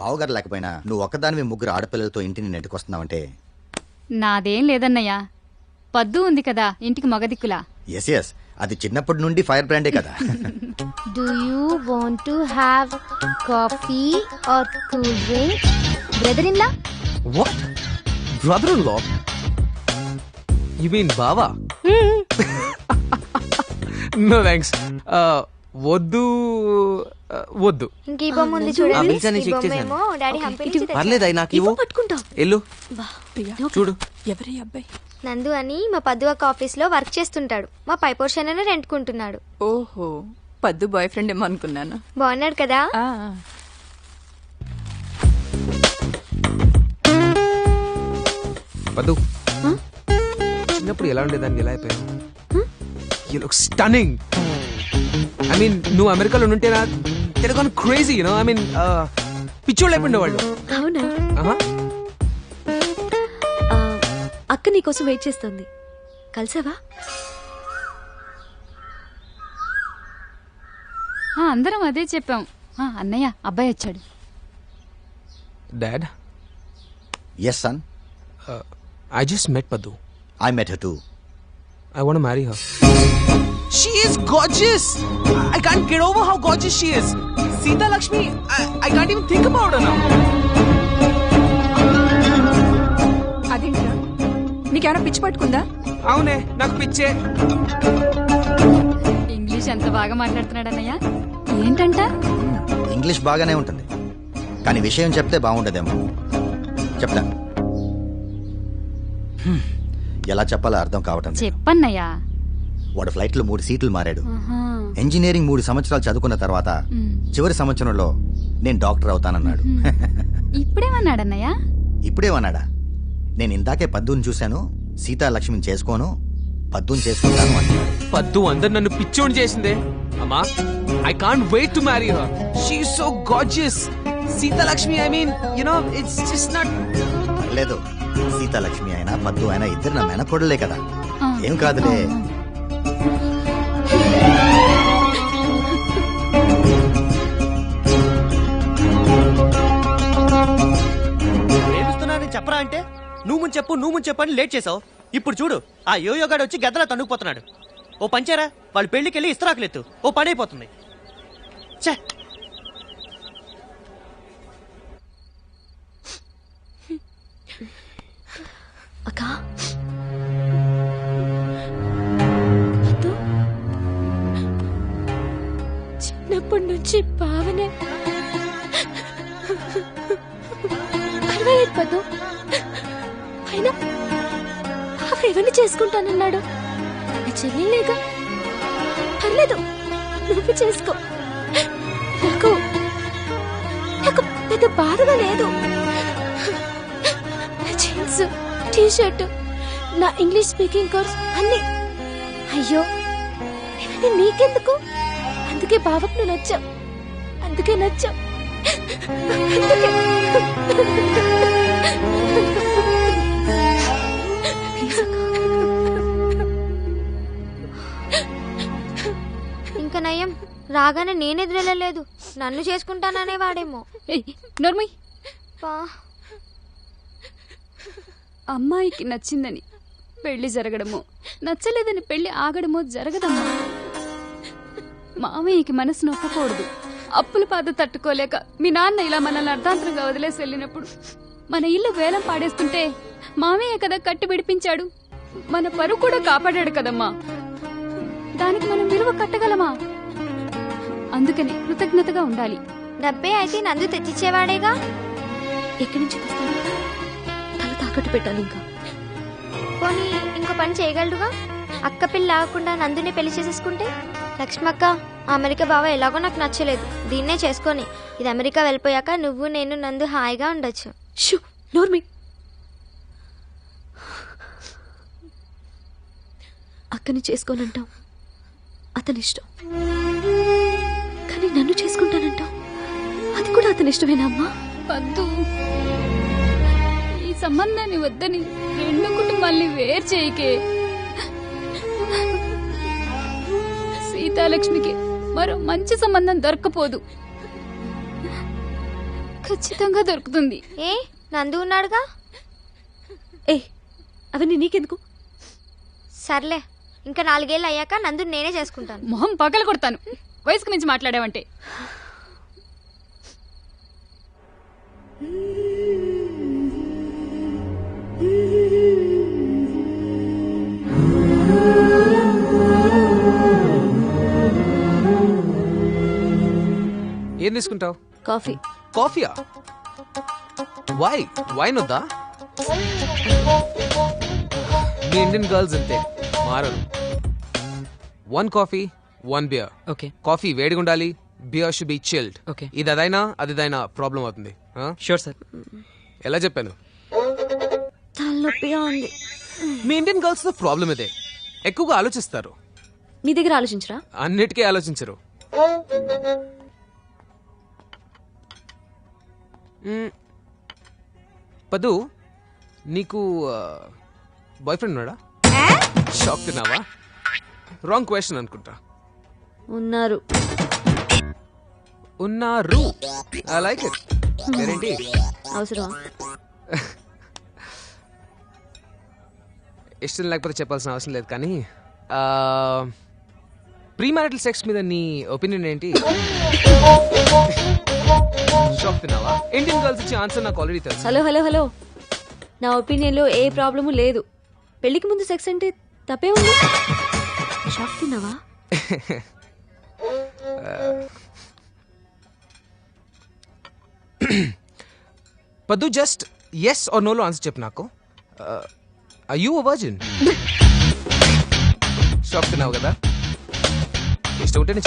బావగారు లేకపోయినా నువ్వు ఒక్కదానివి ముగ్గురు ఆడపిల్లలతో ఇంటిని నెట్టుకొస్తున్నావంటే? నాదేం లేదన్నయ్య. పద్దు ఉంది కదా ఇంటికి మగదిక్కులా. ఎస్ ఎస్ అది చిన్నప్పటి నుండి ఫైర్ బ్రాండే కదా. Do you want to have coffee or cool drink? Brother-in-law? What? Brother-in-law? You mean బావా? నో థ్యాంక్స్ వద్దు uh, వద్దు. ఇంక ఈ బొమ్మ ఉంది ఆ చూడండి. పిలిచాను, ఈ చెక్ బొమ్మ చేశాను. ఏమో డాడీ హంపి నుంచి తెచ్చాడు. పర్లేదు అయి నాకు ఇవ్వు పట్టుకుంటా ఎల్లు చూడు. ఎవరి అబ్బాయి? నందు అని మా పద్దు ఒక ఆఫీస్లో వర్క్ చేస్తుంటాడు. మా పై పోర్షన్ రెంట్కుంటున్నాడు. ఓహో పద్దు బాయ్ ఫ్రెండ్ ఏమో అనుకున్నాను. బాగున్నాడు కదా? ఆ, పద్దు. చిన్నప్పుడు ఎలా ఉండేదాన్ని ఎలా అయిపోయావు? You look stunning I mean నువ్వు అమెరికాలో ఉంటేనా Telugu crazy you know I mean పిచ్చోళ్ళు అయిపోయిండే వాళ్ళు అవునా. ఆ, అక్క నీకోసం వెయిట్ చేస్తుంది. కలిసావా? ఆ, అందరం అదే చెప్పాం. ఆ, అన్నయ్య అబ్బాయి వచ్చాడు. Dad yes son I just met Paddu I met her to I want to marry her. She is gorgeous. I can't get over how gorgeous she is. Sita Lakshmi, I, I can't even think about her now. అదేంట్రా నీకేమైనా పిచ్చి పట్టుకుందా అవునే నాకు పిచ్చే English ఎంత బాగా మాట్లాడుతున్నాడు అన్నయ్య ఏంటంట ఇంగ్లీష్ బాగానే ఉంటుంది కానీ విషయం చెప్తే బాగుండదేమో చెప్తా. ఎలా చెప్పాలో అర్థం కావటం లేదు. చెప్పన్నయ్య వాడు ఫ్లైట్లో మూడు సీట్లు మారాడు. ఇంజనీరింగ్ మూడు సంవత్సరాలు చదువుకున్న తర్వాత. చివరి సంవత్సరంలో నేను డాక్టర్ అవుతానన్నాడు. ఇప్పుడేమన్నాడన్నయ్య? ఇప్పుడేమన్నాడా? నేను ఇందాకే పద్దుని చూశాను సీతాలక్ష్మిని చేసుకోను పద్దుని చేసుకుంటాను పద్దు అందరు నన్ను పిచ్చోని చేసిందే. అమ్మా I can't wait to marry her she so gorgeous Sita Lakshmi I mean you know it's just not లేదు సీతాలక్ష్మి అయినా పద్దు అయినా ఇద్దరు నా మెనకొడలే కదా. ఏం కాదులే. ప్రేమిస్తున్నానని చెప్పరా అంటే? నువ్వు ముందు చెప్పు నువ్వు ముందు అని లేట్ చేసావు. ఇప్పుడు చూడు ఆ యోయోగాడు వచ్చి గద్దలా తండుకుపోతున్నాడు ఓ పంచారా వాళ్ళు పెళ్ళికి వెళ్ళి ఇస్తరాకులెత్తు. ఓ పని అయిపోతుంది. చిన్నప్పటి నుంచి భావనే పర్వాలేదు పద్దు. అయినా బావ ఎవరిని చేసుకుంటానన్నాడు? నా చెల్లెలేగా పర్లేదు నువ్వు చేసుకో. నాకు నాకు పెద్ద బాధగా లేదు. నా జీన్స్ టీ షర్ట్ నా ఇంగ్లీష్ స్పీకింగ్ కోర్స్ అన్ని. అయ్యో ఇవన్నీ నీకెందుకు? అందుకే బావకు నువ్వు నచ్చావు అందుకే నచ్చావు. ఇంకా నయం రాగానే నేను ఎదురెళ్ళలేదు నన్ను చేసుకుంటాననే వాడేమో. ఏయ్, నోర్మయ్ పా. అమ్మాయికి నచ్చిందని పెళ్ళి జరగడమో నచ్చలేదని పెళ్ళి ఆగడమో జరగదమ్మా. మామయ్యకి మనసు నొప్పకూడదు అప్పుల బాధ తట్టుకోలేక మీ నాన్న ఇలా మనల్ని అర్ధాంతరంగా వదిలేసి వెళ్ళినప్పుడు మన ఇల్లు వేలం పాడేస్తుంటే మామయ్య కదా కట్టి విడిపించాడు. మన పరువు కూడా కాపాడాడు కదమ్మా. దానికి మనం విలువ కట్టగలమా? అందుకని కృతజ్ఞతగా ఉండాలి. డబ్బే అయితే నందు తెచ్చిచ్చేవాడేగా? ఎక్కడి నుంచి తెస్తాను తల తాకట్టు పెట్టాలి ఇంకా. పోనీ ఇంకో పని చేయగలడుగా? అక్క పిల్ల ఆగకుండా నందుని పెళ్ళి చేసేసుకుంటే? లక్ష్మక్క ఆ అమెరికా బావ ఎలాగో నాకు నచ్చలేదు. దీన్నే చేసుకొని. ఇది అమెరికా వెళ్ళిపోయాక నువ్వు నేను నందు హాయిగా ఉండొచ్చు. షూ నోర్మి. అక్కని చేసుకోనంటాం అతని ఇష్టం కానీ నన్ను చేసుకుంటానంటాం అది కూడా అతని ఇష్టమేనా అమ్మా? వద్దు. ఈ సంబంధాన్ని వద్దని రెండు కుటుంబాల్ని వేరు చేయకే. సీతాలక్ష్మికి మరో మంచి సంబంధం దొరకపోదు ఖచ్చితంగా దొరుకుతుంది. ఏ నందు ఉన్నాడుగా? ఏ అవన్నీ నీకెందుకు? సర్లే ఇంకా నాలుగేళ్ళు అయ్యాక నందు నేనే చేసుకుంటాను. మొహం పగల కొడతాను. వయసుకు మించి మాట్లాడావంటే. ఏం తీసుకుంటావు? కాఫీ. కాఫీయా? వై వైన్ వద్దా మీ ఇండియన్ గర్ల్స్ అంతే మారరు. One coffee one beer okay. Coffee వేడిగా ఉండాలి beer should be chilled Okay. ఇది అదైనా అది అదైనా ప్రాబ్లం అవుతుంది? షూర్ సార్ ఎలా చెప్పాను? తలనొప్పిగా ఉంది. మీ ఇండియన్ గర్ల్స్తో ప్రాబ్లం ఇదే. ఎక్కువగా ఆలోచిస్తారు. నీ దగ్గర ఆలోచించరా? అన్నిటికీ ఆలోచించరు. పదు నీకు బాయ్ ఫ్రెండ్ ఉన్నాడా? షాక్ తిన్నావా? రాంగ్ క్వశ్చన్ అనుకుంటా. ఉన్నారు. ఉన్నారు. ఐ లైక్ ఇట్ పేరేంటి అవసరమా? ఇష్టం లేకపోతే చెప్పాల్సిన అవసరం లేదు కానీ ప్రీ మ్యారిటల్ సెక్స్ మీద నీ ఒపీనియన్ ఏంటి? షాక్ తిన్నావా? ఇండియన్ గర్ల్స్ ఇచ్చే ఆన్సర్ నాకు ఆల్రెడీ తెలుసు. Hello hello hello. నా ఒపీనియన్లో ఏ ప్రాబ్లము లేదు. పెళ్ళికి ముందు సెక్స్ అంటే తప్పే ఉంది. షాక్ తిన్నావా? పద్దు జస్ట్ ఎస్ ఆర్ నోలో ఆన్సర్ చెప్పు నాకు. అయ్యూ వర్జిన్ షాక్ తిన్నావు కదా? ఇష్టం ఉంటేనే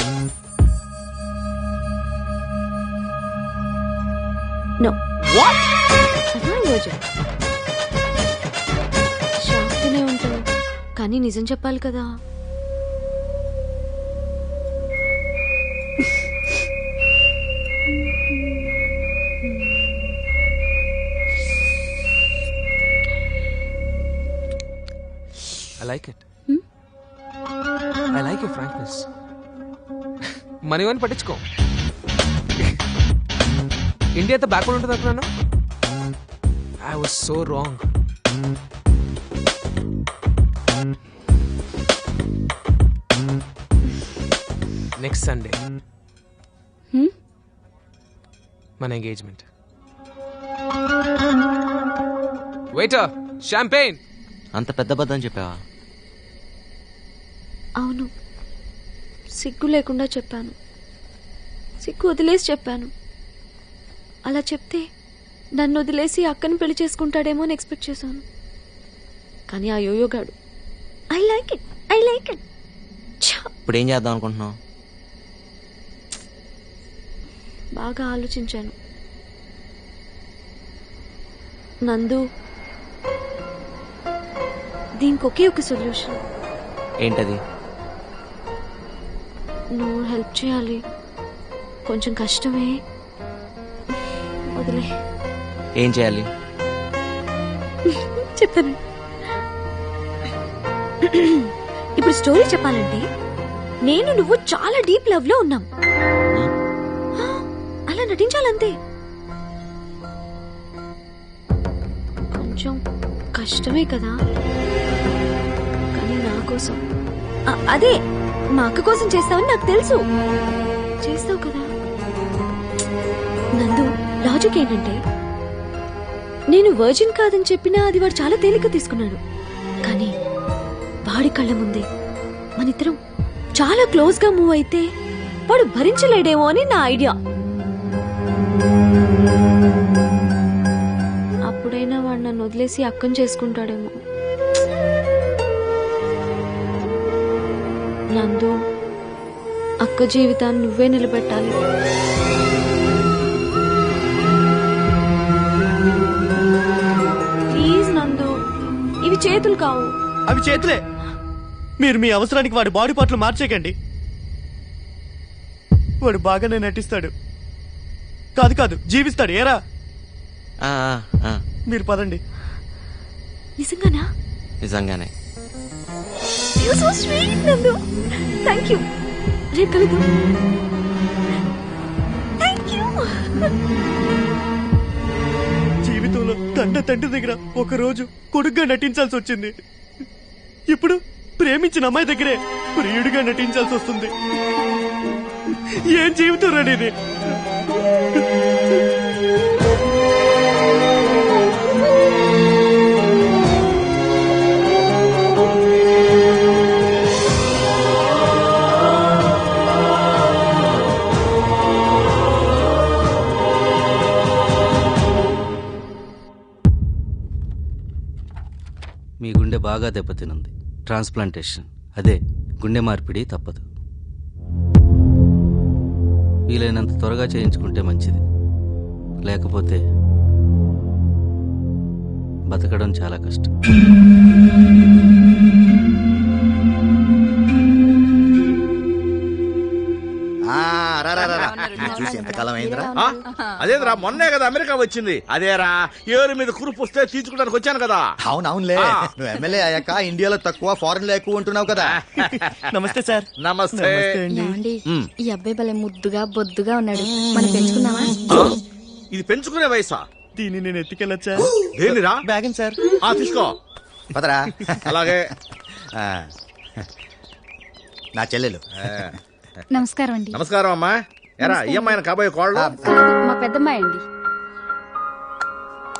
నో షాక్ తినే ఉంటావు కానీ నిజం చెప్పాలి కదా. I like it I like you frankness money వన్ పట్టించుకో. ఇండియాతో బ్యాక్వర్డ్ ఉంటుంది అనుకున్నాను I was so wrong next Sunday మన ఎంగేజ్మెంట్ వెయిటర్ షాంపెయిన్ అంత పెద్ద బద్దం చెప్పావా? అవును. సిగ్గు లేకుండా చెప్పాను. సిగ్గు వదిలేసి చెప్పాను. అలా చెప్తే నన్ను వదిలేసి అక్కని పెళ్ళి చేసుకుంటాడేమో అని ఎక్స్పెక్ట్ చేశాను. కానీ ఆ యోయోగాడు I like it I like it. ఇప్పుడు ఏం చేద్దాం అనుకుంటున్నావు? బాగా ఆలోచించాను. నందు దీనికి ఒకే ఒక సొల్యూషన్. ఏంటది? నువ్వు హెల్ప్ చేయాలి. కొంచెం కష్టమే. వదిలే. ఏం చేయాలి? చెప్తాను. ఇప్పుడు స్టోరీ చెప్పాలంటే నేను నువ్వు చాలా డీప్ లవ్లో ఉన్నాం అలా నటించాలంతే. కొంచెం కష్టమే కదా. కానీ నా కోసం. అదే మా అక్క కోసం చేస్తావని నాకు తెలుసు. చేస్తావు కదా. లాజిక్ ఏంటంటే నేను వర్జిన్ కాదని చెప్పినా అది వాడు చాలా తేలిక తీసుకున్నాడు. కానీ వాడి కళ్ళ ముందే మనిద్దరం చాలా క్లోజ్గా మూవ్ అయితే వాడు భరించలేడేమో అని నా ఐడియా. అప్పుడైనా వాడు నన్ను వదిలేసి అక్కం చేసుకుంటాడేమో. నందు అక్క జీవితాన్ని నువ్వే నిలబెట్టాలి. చేతులు కావు. అవి చేతులే. మీరు మీ అవసరానికి వాడి బాడీ పార్ట్లు మార్చేయకండి. వాడు బాగానే నటిస్తాడు. కాదు కాదు జీవిస్తాడు. ఏరా? మీరు పదండి. నిజంగానా? నిజంగానే. థ్యాంక్ యూ రేపు కలుద్దాం. థ్యాంక్ యూ కన్న తండ్రి దగ్గర ఒక రోజు కొడుగ్గా నటించాల్సి వచ్చింది. ఇప్పుడు ప్రేమించిన అమ్మాయి దగ్గరే ప్రియుడిగా నటించాల్సి వస్తుంది. ఏం జీవితం రండి బాగా దెబ్బతినుంది. ట్రాన్స్ప్లాంటేషన్. అదే గుండె మార్పిడి తప్పదు. వీలైనంత త్వరగా చేయించుకుంటే మంచిది. లేకపోతే బతకడం చాలా కష్టం. చూసి ఎంతకాలం అయిందిరా? ఆ? అదేదిరా మొన్నే కదా అమెరికా వచ్చింది. అదేరా ఏరు మీద కురుపు వస్తే తీర్చుకోవడానికి వచ్చాను కదా. అవునవునులే. ఆ. నువ్వు ఎమ్మెల్యే అయ్యాక ఇండియాలో తక్కువ ఫారెన్లో ఎక్కువ ఉంటున్నావు కదా. నమస్తే సార్. నమస్తే. ఏమండి. ఈ అబ్బాయి భలే ముద్దుగా బొద్దుగా ఉన్నాడు. మనం పెంచుకుందామా? ఆ? ఇది పెంచుకునే వయసా? దీన్ని నేను ఎత్తుకెళ్ళొచ్చా దేనిరా? బ్యాగన్ సార్. ఆ తీసుకో. పదరా. అలాగే. ఆ. నా చెల్లెలు. నమస్కారం అండి. నమస్కారం అమ్మా. ఎరా ఈ అమ్మాయిన కాబోయే కోళ్ళు? మా పెద్దమ్మాయి అండి.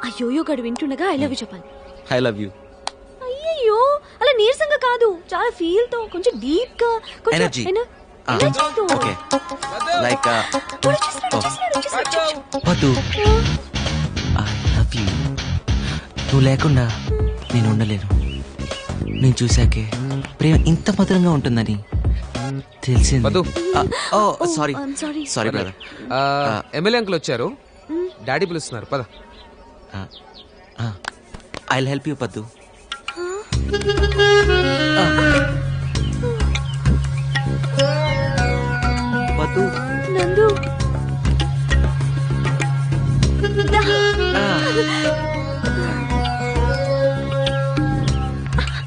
అయ్యోయో గడు వింటుండగా ఐ లవ్ యూ చెప్పాలి. ఐ లవ్ యూ అయ్యయ్యో అలా నీరసంగా కాదు. చాలా ఫీల్తో కొంచెం డీప్గా కొంచెం Energy. ఎన- energy తో. లైక్. వద్దు. ఐ లవ్ యూ నువ్వు లేకుండా నేను ఉండలేను. నేను చూశాకే ప్రేమ ఇంత మధురంగా ఉంటుందని. తెలిసింది. వద్దు. ఓ sorry. Sorry brother MLA uncle వచ్చారు. డాడీ పిలుస్తున్నారు పద. ఐ హెల్ప్ యూ పద్దు నందు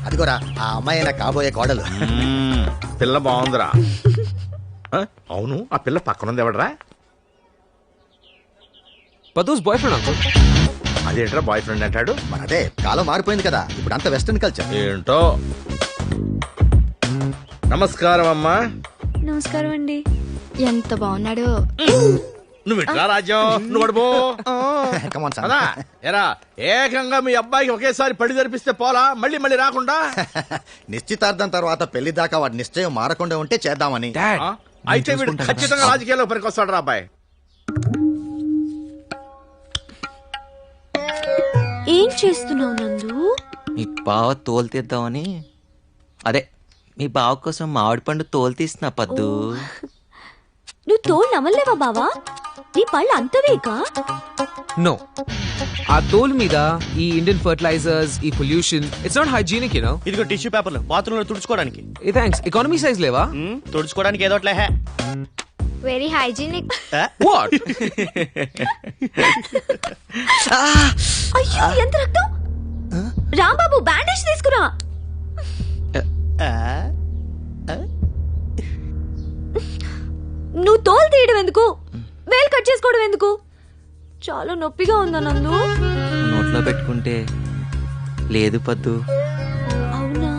అదిగోరా ఆ అమ్మాయి నా కాబోయే కోడలు. మ్మ్, పిల్ల బాగుందిరా. ఆ, అవును ఆ పిల్ల పక్కనుంది ఎవడరా? పదూస్ బాయ్ ఫ్రెండ్ అంకుల్ అదేంట్రా బాయ్ ఫ్రెండ్ అంటాడు? మరి అదే కాలం మారిపోయింది కదా ఇప్పుడు అంత వెస్టర్న్ కల్చర్ ఏంటో? నమస్కారం అమ్మా. నమస్కారం అండి. ఎంత బాగున్నాడో. నువ్వు ఇట్లా రాజ్యం. నువ్వు పడిపో కమాన్ ఎరా ఏకంగా మీ అబ్బాయికి ఒకేసారి పడి జరిపిస్తే పోలా? మళ్ళీ మళ్ళీ రాకుండా? నిశ్చితార్థం తర్వాత పెళ్ళి దాకా వాడి నిశ్చయం మారకుండా ఉంటే చేద్దామని. డాడ్ ఆ? అయితే వీడు ఖచ్చితంగా రాజకీయాల్లో పనికొస్తాడు రా అబ్బాయి. ఏం చేస్తున్నావు నందు? మీ బావ తోలు తీద్దామని. అదే మీ బావ కోసం మామిడి పండు తోలు తీస్తున్నా పద్దు. నువ్వు తోలు నమ్మలేవా బావా? నీ పళ్ళు అంత వేకా నో ఆ తోలు మీద ఈ ఇండియన్ ఫర్టిలైజర్స్ ఈ pollution it's not hygienic you know ఇదిగో టిష్యూ పేపర్లు బాత్రూమ్లో తుడుచుకోవడానికి. ఏ థ్యాంక్స్ ఎకానమీ సైజ్ లేవా? మ్, తుడుచుకోవడానికి ఏదో ఒకట్లే హే. వెరీ హైజీనిక్ ఆ? వాట్ అయ్యో ఎంత రక్తం? రాంబాబు బ్యాండేజ్ తీసుకురా? నువ్వు తోలు తీయడం ఎందుకు? వేలు కట్ చేసుకోవడం ఎందుకు? చాలా నొప్పిగా ఉందా నందు? నోట్లో పెట్టుకుంటే లేదు పద్దు. అవునా.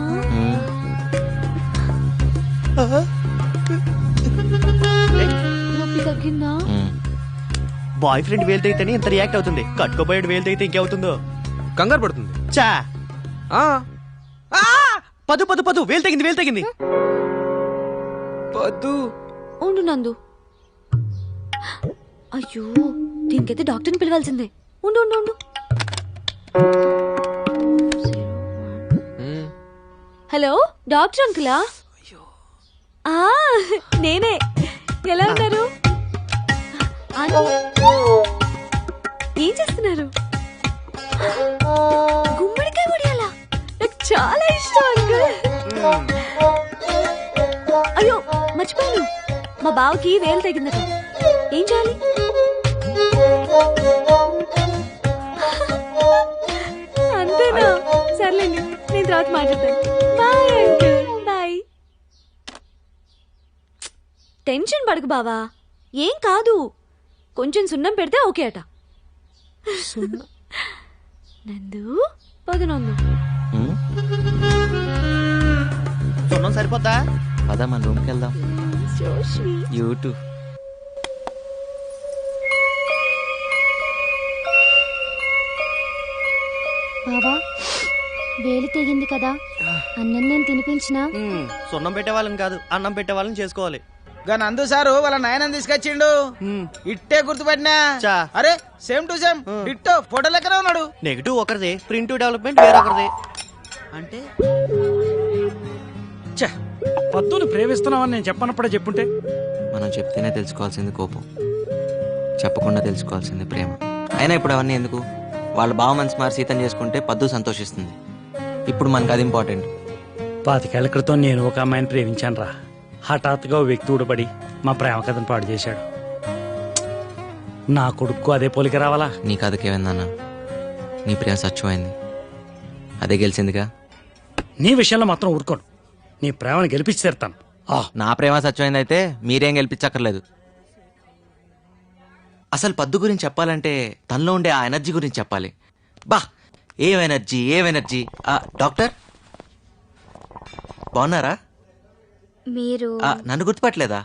నొప్పి తగ్గిందా. బాయ్ ఫ్రెండ్ వేలు తెగితేనే ఇంత రియాక్ట్ అవుతుంది. కట్టుకోబోయేడు వేలు తెగితే ఇంకేవుతుందో కంగారు పడుతుంది. చా ఆ! పదు పదు పదు వేలు తెగింది వేలు తెగింది పద్దు. ఉండు నందు. అయ్యో దీనికైతే డాక్టర్ని పిలవాల్సిందే. ఉండు ఉండు ఉండు. హలో డాక్టర్ అంకులా? ఆ, నేనే. ఎలా ఉన్నారు? ఏం చేస్తున్నారు? గుమ్మడికాయ వడియాలా నాకు చాలా ఇష్టం అంకుల్. అయ్యో మర్చిపోయాను. మా బావకి వేలు తగిందట ఏం చేయాలి? అంతేనా? సర్లేండి నేను తర్వాత మాట్లాడతాను. Bye uncle. బాయ్. టెన్షన్ పడకు బావా. ఏం కాదు. కొంచెం సున్నం పెడితే ఓకే అట. నందు పద నందు ఉమ్, సున్నం సరిపోద్దా? పద మన రూమ్కి వెళ్దాం. యూట్యూబ్ బావా వేలు తెగింది కదా. అన్నం నేను తినిపించినా? సున్నం పెట్టే వాళ్ళని కాదు అన్నం పెట్టే వాళ్ళని చేసుకోవాలి. గా నందు సారు వాళ్ళ నాయనని తీసుకొచ్చిండు. ఇట్టే గుర్తుపట్టినా? చా. అరే సేమ్ టు సేమ్ ఇట్టో ఫోటో లెక్కనే ఉన్నాడు? నెగిటివ్ ఒకరిది ప్రింట్ డెవలప్మెంట్ వేరొకరిది. అంటే? పద్దుని ప్రేమిస్తున్నావని నేను చెప్పనప్పుడే చెప్పుంటే? మనం చెప్తేనే తెలుసుకోవాల్సింది కోపం. చెప్పకుండా తెలుసుకోవాల్సింది ప్రేమ. అయినా ఇప్పుడు అవన్నీ ఎందుకు? వాళ్ళ బావ మనసు మారి సీతం చేసుకుంటే పద్దు సంతోషిస్తుంది. ఇప్పుడు మనకు అది ఇంపార్టెంట్. పాతికేళ్ళ క్రితం నేను ఒక అమ్మాయిని ప్రేమించాను రా హఠాత్తుగా ఓ వ్యక్తి ఊడబడి మా ప్రేమ కథను పాడు చేశాడు. నా కొడుకు అదే పోలిక రావాలా? నీ కథకేమైందన్న నీ ప్రేమ సత్యమైంది. అదే గెలిచిందిగా? నీ విషయంలో మాత్రం ఊరుకోను. నీ ప్రేమను గెలిపించి తీరుతాను. ఆ. నా ప్రేమ సత్యమైంది అయితే మీరేం గెలిపించక్కర్లేదు. అసలు పద్దు గురించి చెప్పాలంటే తనలో ఉండే ఆ ఎనర్జీ గురించి చెప్పాలి. బా ఏం ఎనర్జీ ఏం ఎనర్జీ? ఆ, డాక్టర్? బాగున్నారా? మీరు? ఆ, నన్ను గుర్తుపట్టలేదా?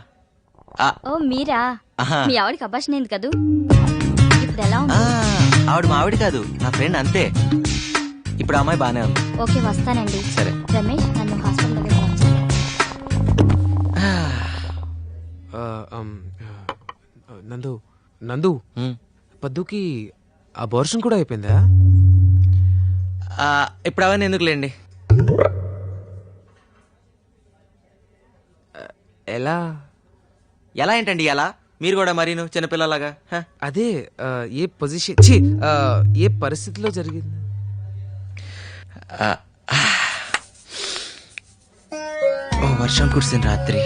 ఆ, ఓ మీరా? ఆహా. మీ ఆవిడకి అభాషణ అయింది కదూ? ఇప్పుడు ఎలా ఆ, ఉంది? ఆవిడ మా ఆవిడ కాదు నా ఫ్రెండ్ అంతే. ఇప్పుడు ఆ అమ్మాయి బానే ఉంది. ఓకే వస్తానండి. సరే. రమేష్ నన్ను హాస్పిటల్ దగ్గర డ్రాప్ చేయి. నందు నందు. పద్దుకి అబార్షన్ కూడా అయిపోయిందా? ఇప్పుడు అవన్నీ ఎందుకులేండి? ఎలా? ఎలా ఏంటండి ఎలా? మీరు కూడా మరీను చిన్నపిల్లలాగా? అదే ఏ పొజిషన్ ఛీ, ఏ పరిస్థితిలో జరిగింది? ఓ వర్షం కురిసిన రాత్రి.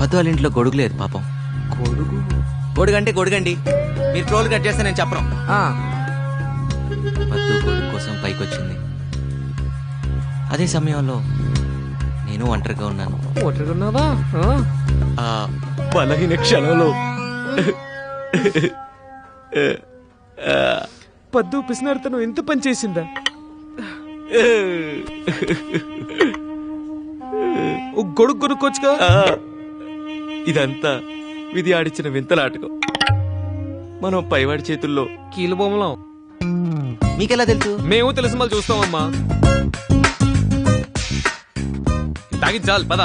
పద్దు వాళ్ళ ఇంట్లో గొడుగు లేదు పాపం. కొడుకు గొడుగంటే గొడుగండి మీరు ట్రోల్ కట్ చేస్తే నేను చెప్పను. కోసం పైకి వచ్చింది అదే సమయంలో నేను ఒంటరిగా ఉన్నాను. ఒంటరిగా ఉన్నావా? ఆ, బలహీన క్షణంలో. పద్దు పిసినారితనం ఎంత పని చేసిందా? గొడుగు కొనుక్కోవచ్చుగా? ఇదంతా విధి ఆడిచిన వింతలాటకం. మనం పైవాడి చేతుల్లో కీలు బొమ్మలం. మీకెలా తెలుసు? మేము తెలుసు మళ్ళీ చూస్తామమ్మా. తాగి చాలు పద.